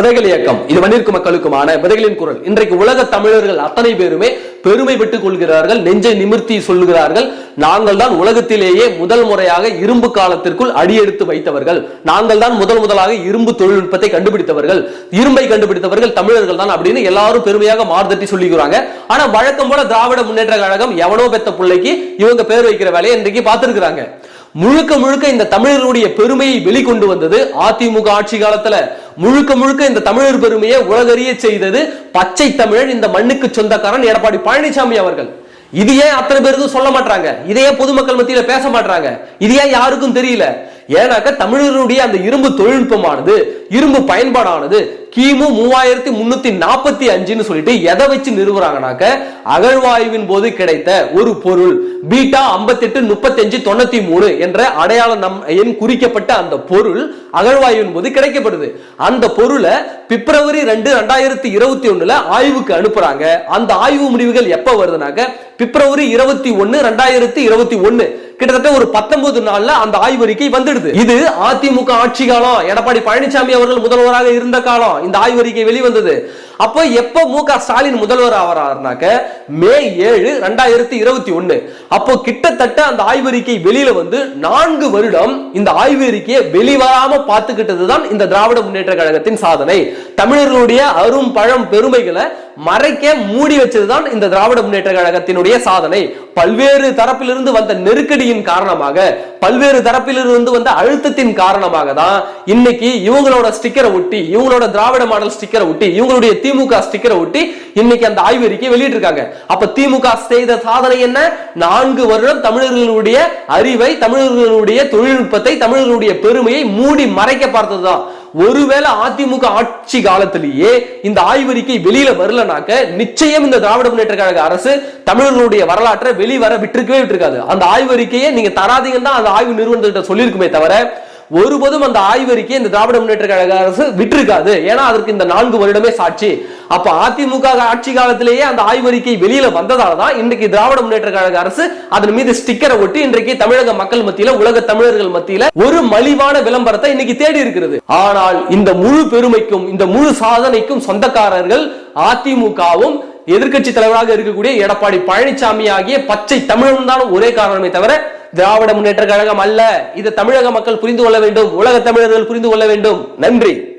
விதைகள் இயக்கம். இது மண்ணிற்கு மக்களுக்குமான விதைகளின் குரல். இன்றைக்கு உலக தமிழர்கள் அத்தனை பேருமே பெருமை பெற்றுக் கொள்கிறார்கள் நெஞ்சை நிமிர்த்தி சொல்லுகிறார்கள். நாங்கள் தான் உலகத்திலேயே முதல் முறையாக இரும்பு காலத்திற்குள் அடியெடுத்து வைத்தவர்கள். நாங்கள் தான் முதல் முதலாக இரும்பு தொழில்நுட்பத்தை கண்டுபிடித்தவர்கள். இரும்பை கண்டுபிடித்தவர்கள் தமிழர்கள் தான் அப்படின்னு எல்லாரும் பெருமையாக மாறுதட்டி சொல்லிக்கிறாங்க. ஆனா வழக்கம் போல திராவிட முன்னேற்ற கழகம் எவனோ பெத்த பிள்ளைக்கு இவங்க பேர் வைக்கிற வேலையை இன்றைக்கு பார்த்திருக்கிறாங்க. முழுக்க முழுக்க இந்த தமிழர்களுடைய பெருமையை வெளிக்கொண்டு வந்தது. அதிமுக ஆட்சி காலத்துல முழுக்க முழுக்க இந்த தமிழர் பெருமையை உலகறிய செய்தது பச்சை தமிழன் இந்த மண்ணுக்கு சொந்தக்காரன் எடப்பாடி பழனிசாமி அவர்கள். இது ஏன் அத்தனை பேருக்கும் சொல்ல மாட்டாங்க இதையே பொதுமக்கள் மத்தியில பேச மாட்டாங்க இது ஏன் யாருக்கும் தெரியல? ஏன்னாக்க தமிழர்களுடைய அந்த இரும்பு தொழில்நுட்பமானது இரும்பு பயன்பாடானது கிமு மூவாயிரத்தி முன்னூத்தி நாற்பத்தி அஞ்சுன்னு சொல்லிட்டு எதை வச்சு நிறுவுறாங்கனாக்க அகழ்வாய்வின் போது கிடைத்த ஒரு பொருள் பீட்டா ஐம்பத்தி எட்டு முப்பத்தி அஞ்சு தொண்ணூத்தி மூணு என்ற அடையாள நம் எண் குறிக்கப்பட்ட அந்த பொருள் அகழ்வாய்வின் போது கிடைக்கப்படுது. அந்த பொருளை பிப்ரவரி ரெண்டு ரெண்டாயிரத்தி இருபத்தி ஒண்ணுல ஆய்வுக்கு அனுப்புறாங்க. அந்த ஆய்வு முடிவுகள் எப்ப வருதுனாக்க பிப்ரவரி இருபத்தி ஒன்னு ரெண்டாயிரத்தி இருபத்தி ஒன்னு கிட்டத்தட்ட ஒரு பத்தொன்பது நாள்ல அந்த ஆய்வறிக்கை வந்துடுது. இது அதிமுக ஆட்சி காலம் எடப்பாடி பழனிசாமி அவர்கள் முதல்வராக இருந்த காலம். இந்த ஆய்வறிக்கை வெளிவந்தது. அப்போ எப்போ மு க ஸ்டாலின் முதல்வர் ஆவறாருனாக்க மே ஏழு ரெண்டாயிரத்தி இருபத்தி ஒன்று அப்போ கிட்டத்தட்ட அந்த ஆய்வறிக்கை வெளியில வந்து நான்கு வருடம் இந்த ஆய்வறிக்கையை வெளிவராம பார்த்துக்கிட்டது தான் இந்த திராவிட முன்னேற்ற கழகத்தின் சாதனை. தமிழர்களுடைய அரும் பழம் பெருமைகளை மறைக்க மூடி வச்சதுதான் இந்த திராவிட முன்னேற்ற கழகத்தினுடைய சாதனை. பல்வேறு தரப்பிலிருந்து வந்த நெருக்கடியின் காரணமாக பல்வேறு தரப்பிலிருந்து வந்த அழுத்தத்தின் காரணமாக தான் இன்னைக்கு இவங்களோட ஸ்டிக்கரை ஒட்டி இவங்களோட திராவிட மாடல் ஸ்டிக்கரை ஒட்டி இவங்களுடைய திமுக ஸ்டிக்கரை ஒட்டி இன்னைக்கு அந்த ஆய்வறிக்கை வெளியிட்டிருக்காங்க. அப்ப திமுக செய்த சாதனை என்ன? நான்கு வருடம் தமிழர்களுடைய அறிவை தமிழர்களுடைய தொழில்நுட்பத்தை தமிழர்களுடைய பெருமையை மூடி மறைக்க பார்த்ததுதான். ஒருவேளை அதிமுக ஆட்சி காலத்திலேயே இந்த ஆய்வறிக்கை வெளியில வரலனாக்க நிச்சயம் இந்த திராவிட முன்னேற்ற கழக அரசு தமிழர்களுடைய வரலாற்றை வெளிவர விட்டுருக்கவே விட்டுருக்காது. அந்த ஆய்வறிக்கையை நீங்க தராதீங்கன்னு தான் அந்த ஆய்வு நிறுவனத்திட்ட சொல்லியிருக்குமே தவிர ஒருபோதும் அந்த ஆய்வறிக்கை இந்த திராவிட முன்னேற்ற கழக அரசு விட்டிருக்காது. ஏன்னா அதற்கு இந்த நான்கு வருடமே சாட்சி. அப்ப அதிமுக ஆட்சி காலத்திலேயே அந்த ஆய்வறிக்கை வெளியில வந்ததால தான் இன்றைக்கு திராவிட முன்னேற்ற கழக அரசு அதன் மீது ஸ்டிக்கரை ஒட்டி இன்றைக்கு தமிழக மக்கள் மத்தியில உலக தமிழர்கள் மத்தியில ஒரு மலிவான விளம்பரத்தை இன்னைக்கு தேடி இருக்கிறது. ஆனால் இந்த முழு பெருமைக்கும் இந்த முழு சாதனைக்கும் சொந்தக்காரர்கள் அதிமுகவும் எதிர்க்கட்சி தலைவராக இருக்கக்கூடிய எடப்பாடி பழனிசாமி ஆகிய பச்சை தமிழன் தான் ஒரே காரணமே தவிர திராவிட முன்னேற்ற கழகம் அல்ல. இது தமிழக மக்கள் புரிந்து கொள்ள வேண்டும். உலக தமிழர்கள் புரிந்து கொள்ள வேண்டும். நன்றி.